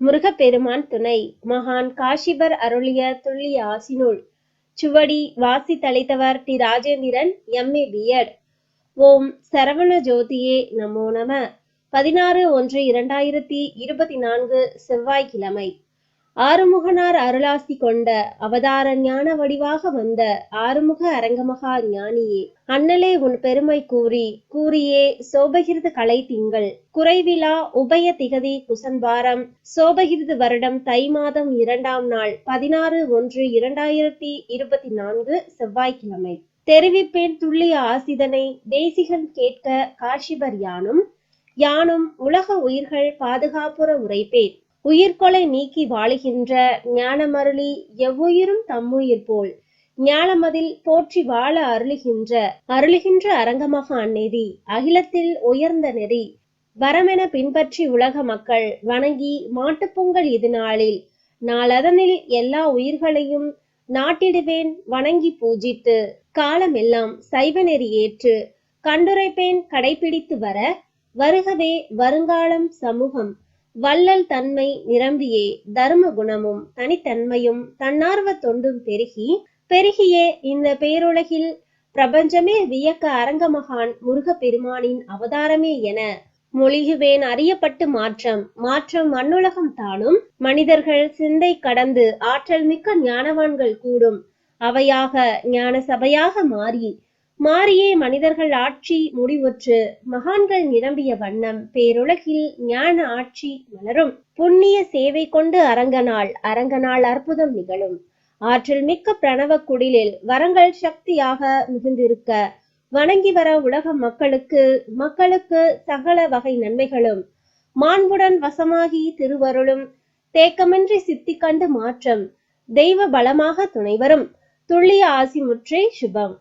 முருகப்பெருமான் துணை. மகான் காஷிபர் அருளிய துல்லிய ஆசினுள் சுவடி வாசி தலைத்தவர் டி ராஜேந்திரன் எம்ஏ பிஎட் ஓம் சரவண ஜோதியே நமோ நம. பதினாறு ஒன்று இரண்டாயிரத்தி இருபத்தி நான்கு செவ்வாய்க்கிழமை. ஆறுமுகனார் அருளாசி கொண்ட அவதார ஞான வடிவாக வந்த ஆறுமுக அரங்கமகா ஞானியே அண்ணலே உன் பெருமை கூறி கூறியே சோபகிருது கலை திங்கள் குறைவிலா உபய திகதி குசன்பாரம் சோபகிருது வருடம் தை மாதம் இரண்டாம் நாள் பதினாறு ஒன்று இரண்டாயிரத்தி இருபத்தி நான்கு செவ்வாய்க்கிழமை. தெரிவிப்பேன் துல்லிய ஆசிதனை தேசிகன் கேட்க காஷிபர் யானும் யானும் உலக உயிர்கள் பாதுகாப்புற உரைப்பேன். உயிர்கொலை நீக்கி வாழுகின்ற ஞானமருளி எவ்வுயிரும் தம்முயிர் போல். ஞானமதில் போற்றி வாழ அருளுகின்ற அருளுகின்ற அரங்கமாக அந்நெறி அகிலத்தில் உயர்ந்த நெறி. வரமென பின்பற்றி உலக மக்கள் வணங்கி மாட்டுப்பொங்கல் இது நாளில். நாளதனில் எல்லா உயிர்களையும் நாட்டிடுவேன் வணங்கி பூஜித்து காலமெல்லாம் சைவ நெறி ஏற்று கண்டுரைப்பேன் கடைபிடித்து வர வருகவே வருங்காலம் சமூகம். வள்ளல் தன்மை நிரம்பியே தர்ம குணமும் தனித்தன்மையும் தன்னார்வ தொண்டும் பெருகி பெருகியே இந்த பேருலகில் பிரபஞ்சமே வியக்க அரங்கமகான் முருகப்பெருமானின் அவதாரமே என மொழிகுவேன் அறியப்பட்டு மாற்றம் மாற்றம் மண்ணுலகம் தானும். மனிதர்கள் சிந்தை கடந்து ஆற்றல் மிக்க ஞானவான்கள் கூடும். அவையாக ஞான சபையாக மாறி மாறியே மனிதர்கள் ஆட்சி முடிவுற்று மகான்கள் நிரம்பிய வண்ணம் பேருலகில் ஞான ஆட்சி மலரும். புண்ணிய சேவை கொண்டு அரங்கனால் அரங்கனால் அற்புதம் நிகழும். ஆற்றில் மிக்க பிரணவ குடிலில் வரங்கள் சக்தியாக மிகுந்திருக்க வணங்கி வர உலக மக்களுக்கு மக்களுக்கு சகல வகை நன்மைகளும் மாண்புடன் வசமாகி திருவருளும் தேக்கமின்றி சித்தி கண்டு மாற்றம் தெய்வ பலமாக துணைவரும். துள்ளிய ஆசி முற்றே சுபம்.